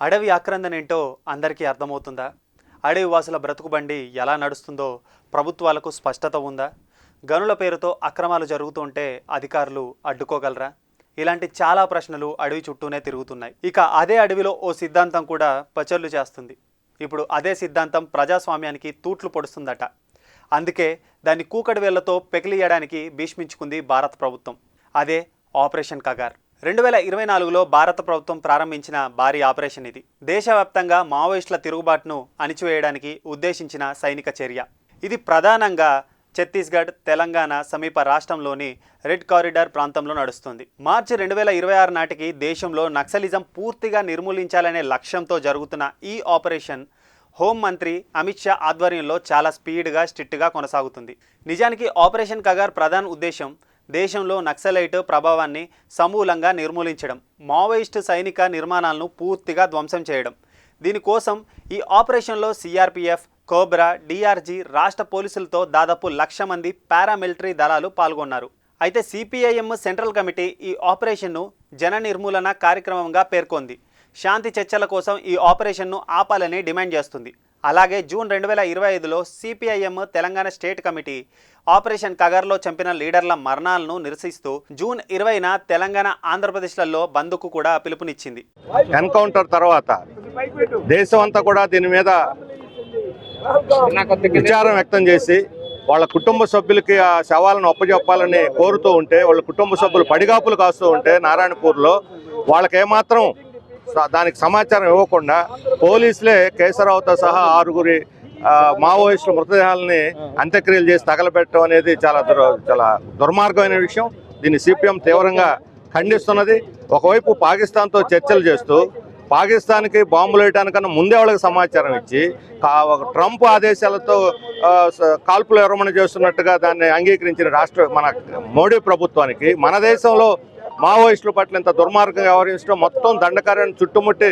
అడవి ఆక్రందన ఏంటో అందరికీ అర్థమవుతుందా? అడవి వాసుల బ్రతుకుబండి ఎలా నడుస్తుందో ప్రభుత్వాలకు స్పష్టత ఉందా? గనుల పేరుతో అక్రమాలు జరుగుతుంటే అధికారులు అడ్డుకోగలరా? ఇలాంటి చాలా ప్రశ్నలు అడవి చుట్టూనే తిరుగుతున్నాయి. ఇక అదే అడవిలో ఓ సిద్ధాంతం కూడా పచర్లు చేస్తుంది. ఇప్పుడు అదే సిద్ధాంతం ప్రజాస్వామ్యానికి తూట్లు పొడుస్తుందట. అందుకే దాన్ని కూకటి వేళ్ళతో పెకిలియడానికి భీష్మించుకుంది భారత ప్రభుత్వం. అదే ఆపరేషన్ కగార్. రెండు వేల ఇరవై నాలుగులో భారత ప్రభుత్వం ప్రారంభించిన భారీ ఆపరేషన్ ఇది. దేశవ్యాప్తంగా మావోయిస్టుల తిరుగుబాటును అణిచివేయడానికి ఉద్దేశించిన సైనిక చర్య. ఇది ప్రధానంగా ఛత్తీస్గఢ్ తెలంగాణ సమీప రాష్ట్రంలోని రెడ్ కారిడార్ ప్రాంతంలో నడుస్తుంది. మార్చి రెండు వేల ఇరవై ఆరు నాటికి దేశంలో నక్సలిజం పూర్తిగా నిర్మూలించాలనే లక్ష్యంతో జరుగుతున్న ఈ ఆపరేషన్ హోం మంత్రి అమిత్ షా ఆధ్వర్యంలో చాలా స్పీడ్గా స్ట్రిక్ట్గా కొనసాగుతుంది. నిజానికి ఆపరేషన్ కగార్ ప్రధాన ఉద్దేశం దేశంలో నక్సలైట్ ప్రభావాన్ని సమూలంగా నిర్మూలించడం మావోయిస్టు సైనిక నిర్మాణాలను పూర్తిగా ధ్వంసం చేయడం. దీనికోసం ఈ ఆపరేషన్లో సిఆర్పిఎఫ్ కోబ్రా డిఆర్జీ రాష్ట్ర పోలీసులతో దాదాపు లక్ష మంది పారామిలిటరీ దళాలు పాల్గొన్నారు. అయితే సిపిఐఎం సెంట్రల్ కమిటీ ఈ ఆపరేషన్ను జన నిర్మూలన కార్యక్రమంగా పేర్కొంది. శాంతి చర్చల కోసం ఈ ఆపరేషన్ను ఆపాలని డిమాండ్ చేస్తుంది. అలాగే జూన్ రెండు వేల ఇరవై ఐదులో CPIM Telangana state committee operation కగర్లో చంపిన లీడర్ల మరణాలను నిరసిస్తూ జూన్ ఇరవైన తెలంగాణ ఆంధ్రప్రదేశ్లలో బంద్కు కూడా పిలుపునిచ్చింది. ఎన్కౌంటర్ తర్వాత దేశం అంతా కూడా దీని మీద విచారం వ్యక్తం చేసి వాళ్ళ కుటుంబ సభ్యులకి ఆ శవాలను అప్పచెప్పాలని కోరుతూ ఉంటే వాళ్ళ కుటుంబ సభ్యులు పడిగాపులు కాస్తూ ఉంటే నారాయణపూర్లో వాళ్ళకేమాత్రం దానికి సమాచారం ఇవ్వకుండా పోలీసులే కేసరావుతో సహా ఆరుగురి మావోయిస్టుల మృతదేహాలని అంత్యక్రియలు చేసి తగలబెట్టడం అనేది చాలా చాలా దుర్మార్గమైన విషయం. దీన్ని సిపిఎం తీవ్రంగా ఖండిస్తున్నది. ఒకవైపు పాకిస్తాన్తో చర్చలు చేస్తూ పాకిస్తాన్కి బాంబులు వేయడానికన్నా ముందే వాళ్ళకి సమాచారం ఇచ్చి ట్రంప్ ఆదేశాలతో కాల్పులు విరమణ చేస్తున్నట్టుగా దాన్ని అంగీకరించిన రాష్ట్ర మన మోడీ ప్రభుత్వానికి మన దేశంలో మావోయిస్టుల పట్ల ఇంత దుర్మార్గంగా వ్యవహరించడం మొత్తం దండకార్యాన్ని చుట్టుముట్టి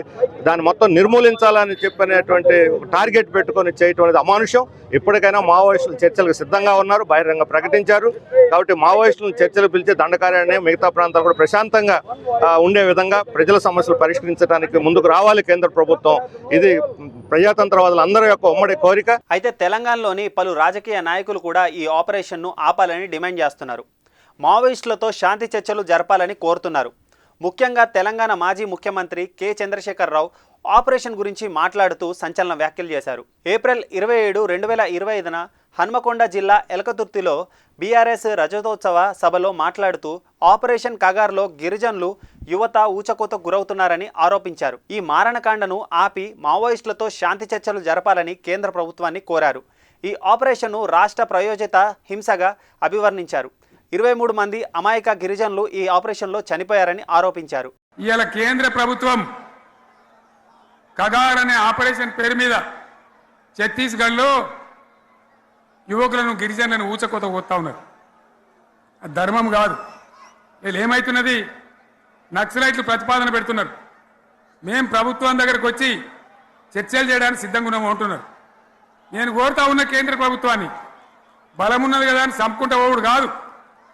దాన్ని మొత్తం నిర్మూలించాలని చెప్పినటువంటి టార్గెట్ పెట్టుకొని చేయటం అనేది అమానుషం. ఇప్పటికైనా మావోయిస్టులు చర్చలకు సిద్ధంగా ఉన్నారు బహిరంగ ప్రకటించారు. కాబట్టి మావోయిస్టులను చర్చలు పిలిచి దండకార్యాన్ని మిగతా ప్రాంతాలు కూడా ప్రశాంతంగా ఉండే విధంగా ప్రజల సమస్యలు పరిష్కరించడానికి ముందుకు రావాలి కేంద్ర ప్రభుత్వం. ఇది ప్రజాతంత్రవాదులందరి యొక్క ఉమ్మడి కోరిక. అయితే తెలంగాణలోని పలు రాజకీయ నాయకులు కూడా ఈ ఆపరేషన్ను ఆపాలని డిమాండ్ చేస్తున్నారు. మావోయిస్టులతో శాంతి చర్చలు జరపాలని కోరుతున్నారు. ముఖ్యంగా తెలంగాణ మాజీ ముఖ్యమంత్రి కె. చంద్రశేఖరరావు ఆపరేషన్ గురించి మాట్లాడుతూ సంచలన వ్యాఖ్యలు చేశారు. ఏప్రిల్ ఇరవై ఏడు రెండు వేల ఇరవై ఐదున హన్మకొండ జిల్లా ఎలకతుర్తిలో బీఆర్ఎస్ రజతోత్సవ సభలో మాట్లాడుతూ ఆపరేషన్ కగార్లో గిరిజనులు యువత ఊచకోత గురవుతున్నారని ఆరోపించారు. ఈ మారణకాండను ఆపి మావోయిస్టులతో శాంతి చర్చలు జరపాలని కేంద్ర ప్రభుత్వాన్ని కోరారు. ఈ ఆపరేషన్ను రాష్ట్ర ప్రయోజిత హింసగా అభివర్ణించారు. ఇరవై మూడు మంది అమాయక గిరిజనులు ఈ ఆపరేషన్లో చనిపోయారని ఆరోపించారు. ఇవాళ కేంద్ర ప్రభుత్వం కగార్ అనే ఆపరేషన్ పేరు మీద ఛత్తీస్గఢ్లో యువకులను గిరిజనులను ఊచకోత పోతా ఉన్నారు. ధర్మం కాదు. వీళ్ళు ఏమవుతున్నది నక్సలైట్లు ప్రతిపాదన పెడుతున్నారు. మేం ప్రభుత్వం దగ్గరకు వచ్చి చర్చలు చేయడానికి సిద్ధంగా ఉన్నాము అంటున్నారు. నేను కోరుతా ఉన్న కేంద్ర ప్రభుత్వాన్ని బలమున్నది కదా అని చంపుకుంటా పోవుడు కాదు.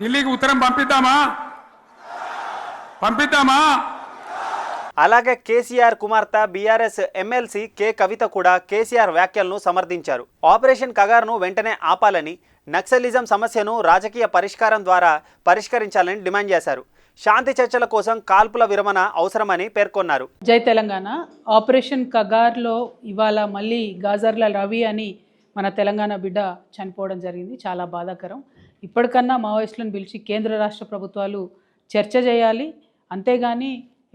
ఢిల్లీకి ఉత్తరం పంపిద్దామా? పంపిద్దామా? అలాగే కేసీఆర్ కుమార్తె బీఆర్ఎస్ ఎమ్మెల్సీ కె. కవిత కూడా కేసీఆర్ వ్యాఖ్యలను సమర్థించారు. ఆపరేషన్ కగార్ను వెంటనే ఆపాలని నక్సలిజం సమస్యను రాజకీయ పరిష్కారం ద్వారా పరిష్కరించాలని డిమాండ్ చేశారు. శాంతి చర్చల కోసం కాల్పుల విరమణ అవసరమని పేర్కొన్నారు. జై తెలంగాణ. ఆపరేషన్ కగార్లో ఇవాళ మళ్ళీ గాజర్ల రవి అని మన తెలంగాణ బిడ్డ చనిపోవడం జరిగింది. చాలా బాధాకరం. ఇప్పటికన్నా మావోయిస్టులను పిలిచి కేంద్ర రాష్ట్ర ప్రభుత్వాలు చర్చ చేయాలి. అంతేగాని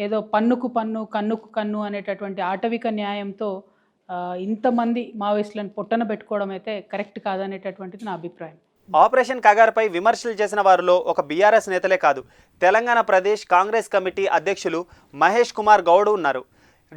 ఏదో పన్నుకు పన్ను కన్నుకు కన్ను అనేటటువంటి ఆటవిక న్యాయంతో ఇంతమంది మావోయిస్టులను పొట్టన పెట్టుకోవడం అయితే కరెక్ట్ కాదనేటటువంటిది నా అభిప్రాయం. ఆపరేషన్ కగార్పై విమర్శలు చేసిన వారిలో ఒక బీఆర్ఎస్ నేతలే కాదు తెలంగాణ ప్రదేశ్ కాంగ్రెస్ కమిటీ అధ్యక్షులు మహేష్ కుమార్ గౌడ్ ఉన్నారు.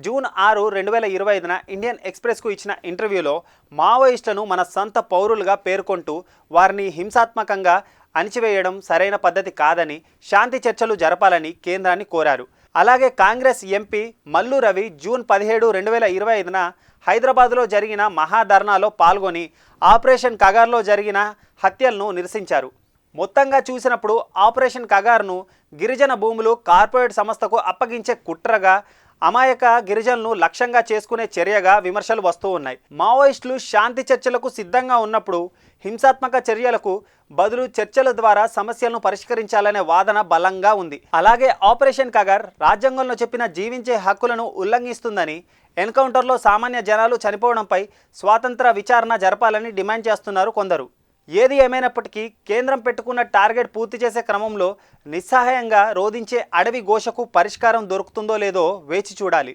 జూన్ ఆరు రెండు వేల ఇరవై ఐదున ఇండియన్ ఎక్స్ప్రెస్కు ఇచ్చిన ఇంటర్వ్యూలో మావోయిస్టులను మన సొంత పౌరులుగా పేర్కొంటూ వారిని హింసాత్మకంగా అణిచివేయడం సరైన పద్ధతి కాదని శాంతి చర్చలు జరపాలని కేంద్రాన్ని కోరారు. అలాగే Congress MP Mallu Ravi June పదిహేడు రెండు వేల ఇరవై ఐదున హైదరాబాద్లో జరిగిన మహాధర్నాలో పాల్గొని ఆపరేషన్ కగార్లో జరిగిన హత్యలను నిరసించారు. మొత్తంగా చూసినప్పుడు ఆపరేషన్ కగార్ను గిరిజన భూములు కార్పొరేట్ సంస్థకు అప్పగించే కుట్రగా అమాయక గిరిజనులను లక్ష్యంగా చేసుకునే చర్యగా విమర్శలు వస్తూ ఉన్నాయి. మావోయిస్టులు శాంతి చర్చలకు సిద్ధంగా ఉన్నప్పుడు హింసాత్మక చర్యలకు బదులు చర్చల ద్వారా సమస్యలను పరిష్కరించాలనే వాదన బలంగా ఉంది. అలాగే ఆపరేషన్ కగర్ రాజ్యాంగంలో చెప్పిన జీవించే హక్కులను ఉల్లంఘిస్తుందని ఎన్కౌంటర్లో సామాన్య జనాలు చనిపోవడంపై స్వాతంత్ర విచారణ జరపాలని డిమాండ్ చేస్తున్నారు కొందరు. ఏది ఏమైనప్పటికీ కేంద్రం పెట్టుకున్న టార్గెట్ పూర్తి చేసే క్రమంలో నిస్సహాయంగా రోధించే అడవి ఘోషకు పరిష్కారం దొరుకుతుందో లేదో వేచి చూడాలి.